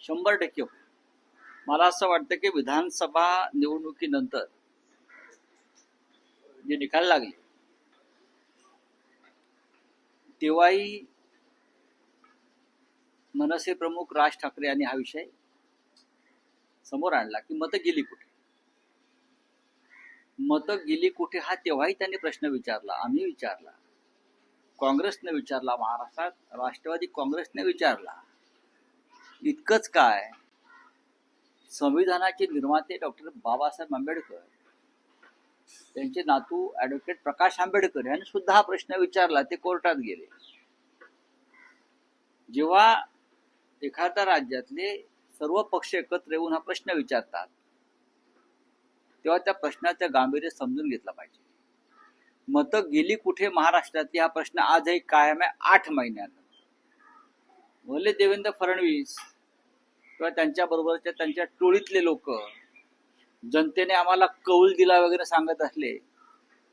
शंभर टक्के होईल. मला असं वाटतं की विधानसभा निवडणुकीनंतर जे निकाल लागले तेव्हाही मनसे प्रमुख राज ठाकरे यांनी हा विषय समोर आणला की मतं गेली कुठे? मतं गेली कुठे हा तेव्हाही त्यांनी प्रश्न विचारला आम्ही विचारला. काँग्रेसने विचारला महाराष्ट्रात राष्ट्रवादी काँग्रेसने विचारला. इतकंच काय? संविधानाचे निर्माते डॉक्टर बाबासाहेब आंबेडकर त्यांचे नातू ऍडव्होकेट प्रकाश आंबेडकर यांनी सुद्धा हा प्रश्न विचारला ते कोर्टात गेले. जेव्हा एखाद्या राज्यातले सर्व पक्ष एकत्र येऊन हा प्रश्न विचारतात तेव्हा त्या प्रश्नाचं गांभीर्य समजून घेतलं पाहिजे. मतं गेली कुठे महाराष्ट्रातली? हा प्रश्न आजही कायम आहे आठ महिन्यात भले देवेंद्र फडणवीस किंवा त्यांच्या बरोबरच्या त्यांच्या टोळीतले लोक जनतेने आम्हाला कौल दिला वगैरे सांगत असले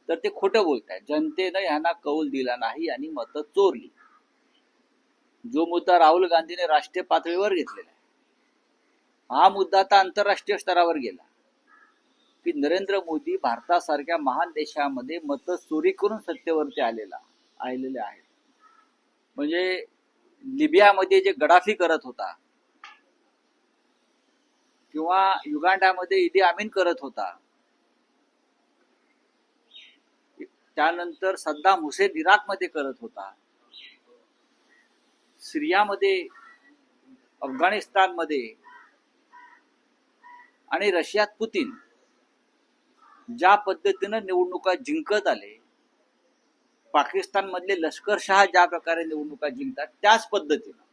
तर ते खोटं बोलत जनतेनं ह्यांना कौल दिला नाही आणि मतं चोरली. जो मुद्दा राहुल गांधीने राष्ट्रीय पातळीवर घेतलेला आहे हा मुद्दा आता आंतरराष्ट्रीय स्तरावर गेला. की नरेंद्र मोदी भारतासारख्या महान देशामध्ये मतं चोरी करून सत्तेवरती आलेला आलेले आहेत. म्हणजे लिबियामध्ये जे गडाफी करत होता किंवा युगांडामध्ये इदी आमीन करत होता त्यानंतर सद्दाम हुसेन इराकमध्ये करत होता सिरियामध्ये अफगाणिस्तानमध्ये आणि रशियात पुतीन ज्या पद्धतीनं निवडणुका जिंकत आले पाकिस्तान मधले लष्करशहा ज्या प्रकारे निवडणुका जिंकतात त्याच पद्धतीनं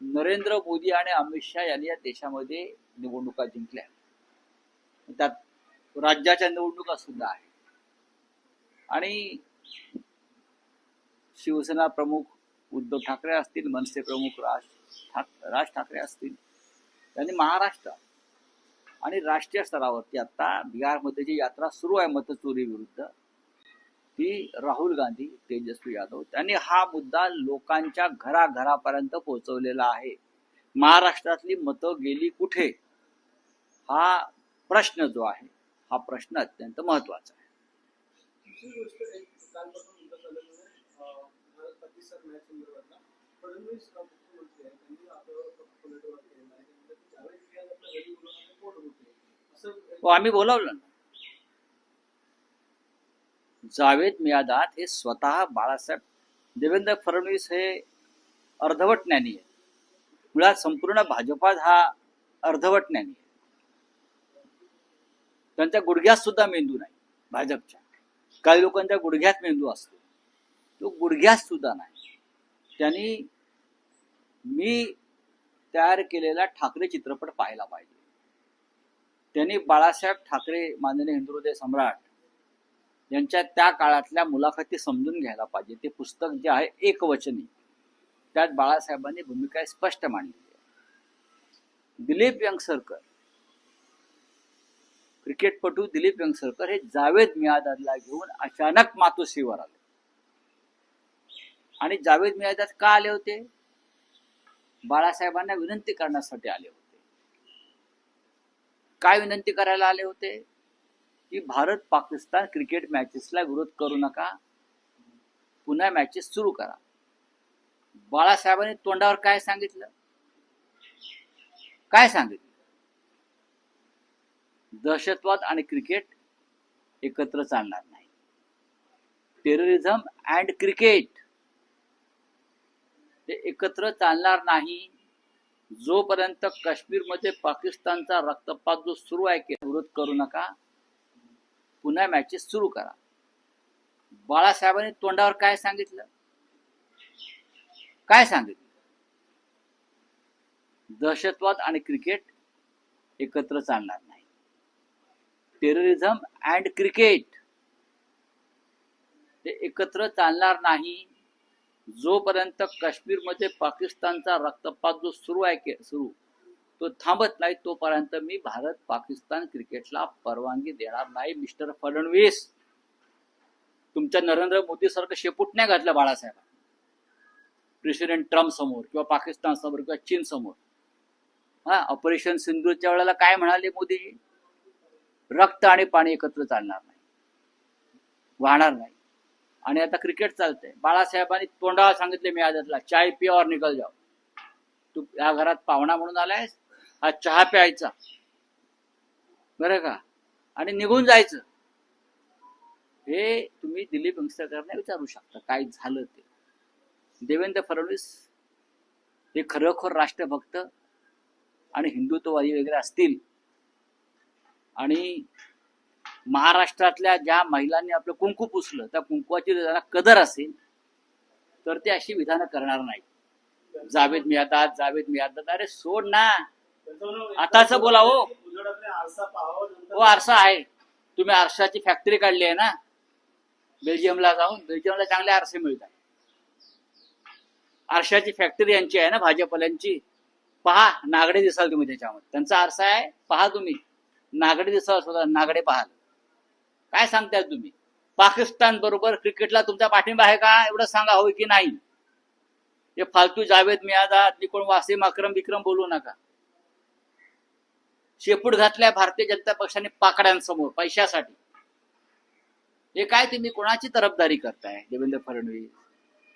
नरेंद्र मोदी आणि अमित शहा यांनी या देशामध्ये निवडणुका जिंकल्या. त्यात राज्याच्या निवडणुका सुद्धा आहेत. आणि शिवसेना प्रमुख उद्धव ठाकरे असतील मनसे प्रमुख राज ठाक राज ठाकरे असतील त्यांनी महाराष्ट्र आणि राष्ट्रीय स्तरावरती आता बिहारमध्ये जी यात्रा सुरू आहे मतचोरी विरुद्ध ती राहुल गांधी तेजस्वी यादव त्यांनी हा मुद्दा लोकांच्या घराघरापर्यंत पोहोचवलेला आहे. महाराष्ट्रातली मतं गेली कुठे? हा प्रश्न जो आहे हा प्रश्न अत्यंत महत्त्वाचा आहे. हो आम्ही बोलावलं ना. जावेद मियादात हे स्वतः बाळासाहेब देवेंद्र फडणवीस हे अर्धवट ज्ञानी आहे मुळात संपूर्ण भाजपात हा अर्धवट ज्ञानी आहे. त्यांच्या गुडघ्यात सुद्धा मेंदू नाही भाजपच्या. काही लोकांच्या गुडघ्यात मेंदू असतो. तो गुडघ्यात सुद्धा नाही. त्यांनी मी तयार केलेला ठाकरे चित्रपट पाहायला पाहिजे. त्यांनी बाळासाहेब ठाकरे माननीय हिंदू सम्राट यांच्या त्या काळातल्या मुलाखती समजून घ्यायला पाहिजे. ते पुस्तक जे आहे एकवचनी. त्यात बाळासाहेबांनी भूमिका स्पष्ट मांडलेली आहे. दिलीप यंगसरकर क्रिकेटपटू दिलीप यंगसरकर हे जावेद मियादादला घेऊन अचानक मातोश्रीवर आले. आणि जावेद मियादाद का आले होते? बाळासाहेबांना विनंती करण्यासाठी आले होते. काय विनंती करायला आले होते? की भारत पाकिस्तान क्रिकेट मॅचेसला विरोध करू नका. पुन्हा मॅचेस सुरू करा. बाळासाहेबांनी तोंडावर काय सांगितलं? काय सांगितलं? दहशतवाद आणि क्रिकेट एकत्र चालणार नाही. टेररिझम अँड क्रिकेट हे एकत्र चालणार नाही. जोपर्यंत काश्मीरमध्ये पाकिस्तानचा रक्तपात जो सुरू आहे की विरोध करू नका पुन्हा मॅचेस सुरू करा. बाळासाहेबांनी तोंडावर काय सांगितलं? काय सांगितलं? दहशतवाद आणि क्रिकेट एकत्र चालणार नाही. टेररिझम अँड क्रिकेट ते एकत्र चालणार नाही. जोपर्यंत काश्मीरमध्ये पाकिस्तानचा रक्तपात जो सुरू आहे सुरू तो थांबत नाही तोपर्यंत मी भारत पाकिस्तान क्रिकेटला परवानगी देणार नाही मिस्टर फडणवीस. तुमच्या नरेंद्र मोदी सारखं शेपूट नाही घातलं बाळासाहेब प्रेसिडेंट ट्रम्प समोर किंवा पाकिस्तान समोर किंवा चीन समोर. हा ऑपरेशन सिंधूच्या वेळेला काय म्हणाले मोदीजी? रक्त आणि पाणी एकत्र चालणार नाही. वाहणार नाही. आणि आता क्रिकेट चालतंय. बाळासाहेबांनी तोंडाला सांगितले मी आजातला चाय पिया और निकल जाओ. तू या घरात पाहुणा म्हणून आलायस? हा चहा प्यायचा. बरं का? आणि निघून जायचं. हे तुम्ही दिलीप वेंगसरकरने विचारू शकता काय झालं ते. देवेंद्र फडणवीस हे खरोखर राष्ट्रभक्त आणि हिंदुत्ववादी वगैरे असतील. आणि महाराष्ट्रातल्या ज्या महिलांनी आपलं कुंकू पुसलं त्या कुंकुवाची जरा कदर असेल तर ते अशी विधानं करणार नाही जावेद मियादात जावेद मियादात अरे सोड ना. आताच बोला हो. आरसा हो आरसा आहे. तुम्ही आरशाची फॅक्टरी काढली आहे ना? बेल्जियमला जाऊन बेल्जियमला चांगले आरसे मिळतात. आरशाची फॅक्टरी यांची आहे ना भाजपल्यांची पहा नागडे दिसाल तुम्ही त्याच्यामध्ये. त्यांचा आरसा आहे पहा तुम्ही. नागडे दिसाल स्वतः नागडे पाहाल. काय सांगताय तुम्ही? पाकिस्तान बरोबर क्रिकेटला तुमचा पाठिंबा आहे का? एवढं सांगा होय की नाही? हे फालतू जावेद मियादा कोण वासिम अक्रम विक्रम बोलू नका. शेपूट घातल्या भारतीय जनता पक्षाने पाकड्यांसमोर पैशासाठी. हे काय तुम्ही कोणाची तरफदारी करताय देवेंद्र फडणवीस?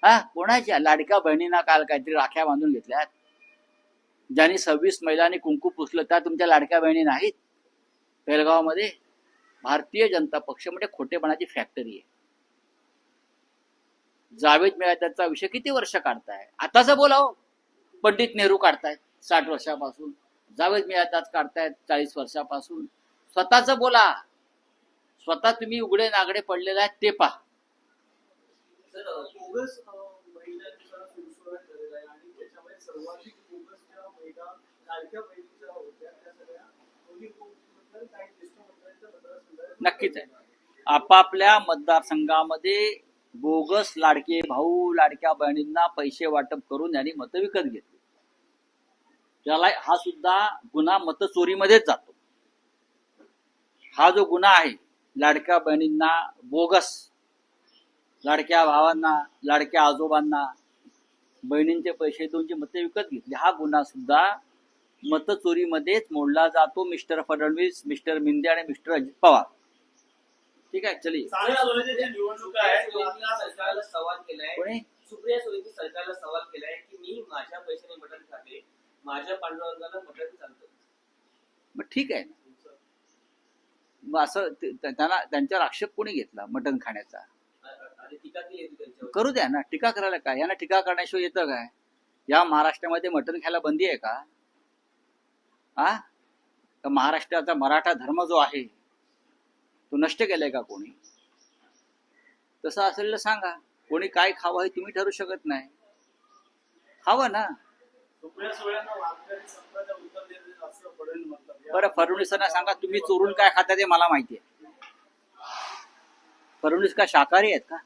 हा कोणाच्या? लाडक्या बहिणींना काल काहीतरी राख्या बांधून घेतल्यात. ज्यांनी सव्वीस महिलांनी कुंकू पुसलं त्या तुमच्या लाडक्या बहिणी नाहीत. पेलगावमध्ये भारतीय जनता पक्ष म्हणजे खोटेपणाची फॅक्टरी आहे. जावेद मियादाचा विषय किती वर्ष काढताय? आताच बोलाव. पंडित नेहरू काढतायत साठ वर्षापासून. जावेद मियादाच काढतायत चाळीस वर्षापासून. स्वतःच बोला. स्वतः तुम्ही उघडे नागडे पडलेले आहेत ते पहा. नक्कीच आहे. आपापल्या मतदारसंघामध्ये बोगस लाडके भाऊ लाडक्या बहिणींना पैसे वाटप करून यांनी मतं विकत घेतली. त्याला हा सुद्धा गुन्हा मतचोरीमध्येच जातो. हा जो गुन्हा आहे लाडक्या बहिणींना बोगस लाडक्या भावांना लाडक्या आजोबांना बहिणींचे पैसे देऊन जी मते विकत घेतली हा गुन्हा सुद्धा मतचोरीमध्येच मोडला जातो मिस्टर फडणवीस मिस्टर मिंदे आणि मिस्टर अजित पवार. ठीक आहे सरकारला सवाल केलाय. सुप्रिया सुळेंनी सरकारला सवाल केलाय की मी माझ्या पैशाने मटण खाते माझ्या पांडुरंगाला मटण चालतं. मग ठीक आहे. ना मग असं ते- त्या- त्यांना त्यांच्यावर आक्षेप कोणी घेतला मटण खाण्याचा? आ- आ- आणि टीका केली होती त्यांच्यावर. करू द्या ना टीका करायला काय? यांना टीका करण्याशिवाय येतं काय? या महाराष्ट्रामध्ये मटण खायला बंदी आहे का? हा तर महाराष्ट्राचा मराठा धर्म जो आहे तो नष्ट केलाय का कोणी? तसं असेल तर सांगा. कोणी काय खावं हे तुम्ही ठरू शकत नाही. खावं ना. बरं फडणवीसांना सांगा तुम्ही चोरून काय खाता ते मला माहिती आहे. फडणवीस काय शाकाहारी आहेत का?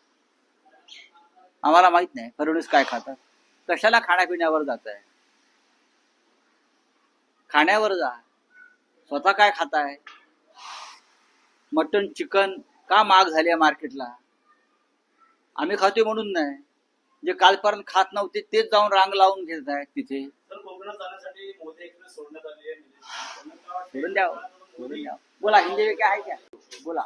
आम्हाला माहीत नाही फडणवीस काय खातात. कशाला खाण्यापिण्यावर जात आहे खाण्यावर जा. स्वतः काय खाताय? मटन चिकन का महाग झाली आहे मार्केटला? आम्ही खातोय म्हणून नाही. जे कालपर्यंत खात नव्हते तेच जाऊन रांग लावून घेत आहेत तिथे? सोडून द्या सोडून द्या बोला हिंदी में क्या आहे क्या बोला.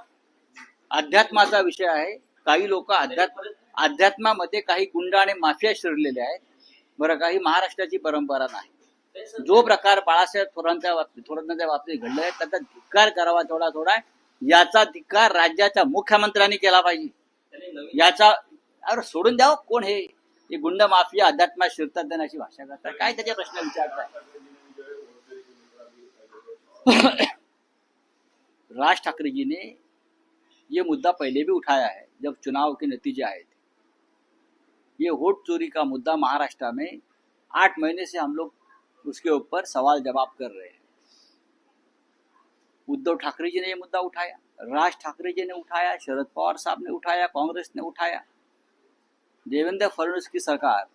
अध्यात्माचा विषय आहे. काही लोक अध्यात्म अध्यात्मामध्ये काही गुंड आणि माफिया शिरलेले आहेत. बरं काही महाराष्ट्राची परंपरा नाही. जो प्रकार बाळासाहेब थोरांच्या बाबतीत थोरांच्या बाबतीत घडलाय त्याचा धिक्कार करावा थोडा थोडा. याचा धिक्कार राज्याच्या मुख्यमंत्र्यांनी केला पाहिजे. याचा अरे सोडून द्यावं कोण हे? गुंड माफिया अध्यात्मात शिरतात अशी भाषा करतात. काय त्याचे प्रश्न विचारतात राज ठाकरे जी ने ये मुद्दा पहले भी उठाया है जब चुनाव के नतीजे आए थे. ये वोट चोरी का मुद्दा महाराष्ट्र में आठ महीने से हम लोग उसके ऊपर सवाल जवाब कर रहे हैं। उद्धव ठाकरे जी ने ये मुद्दा उठाया, राज ठाकरे जी ने उठाया, शरद पवार साहब ने उठाया, कांग्रेस ने उठाया। देवेंद्र फडणवीस की सरकार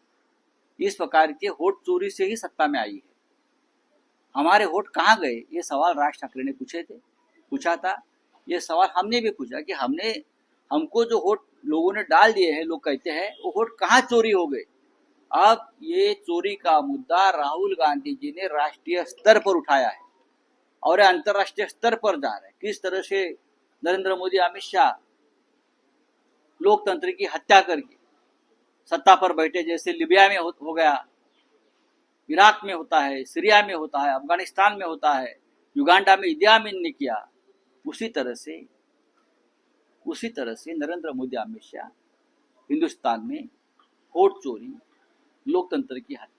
इस प्रकार के होट चोरी से ही सत्ता में आई है। हमारे होट कहाँ गए? ये सवाल राज ठाकरे ने पूछे थे। पूछा था। ये सवाल हमने भी पूछा कि हमने, हमको जो होट लोगों ने डाल दिए हैं, लोग कहते हैं, वो होट कहाँ चोरी हो गए? अब ये चोरी का मुद्दा राहुल गांधी जी ने राष्ट्रीय स्तर पर उठाया है और अंतर्राष्ट्रीय स्तर पर जा रहा है। किस तरह से नरेंद्र मोदी, अमित शाह लोकतंत्र की हत्या करके सत्ता पर बैठे जैसे लिबिया में हो, गया इराक में होता है सीरिया में होता है अफ़गानिस्तान में होता है युगांडा में इदियामिन ने किया उसी तरह से उसी तरह से नरेंद्र मोदी अमित शाह हिंदुस्तान में वोट चोरी लोकतंत्र की हत्या।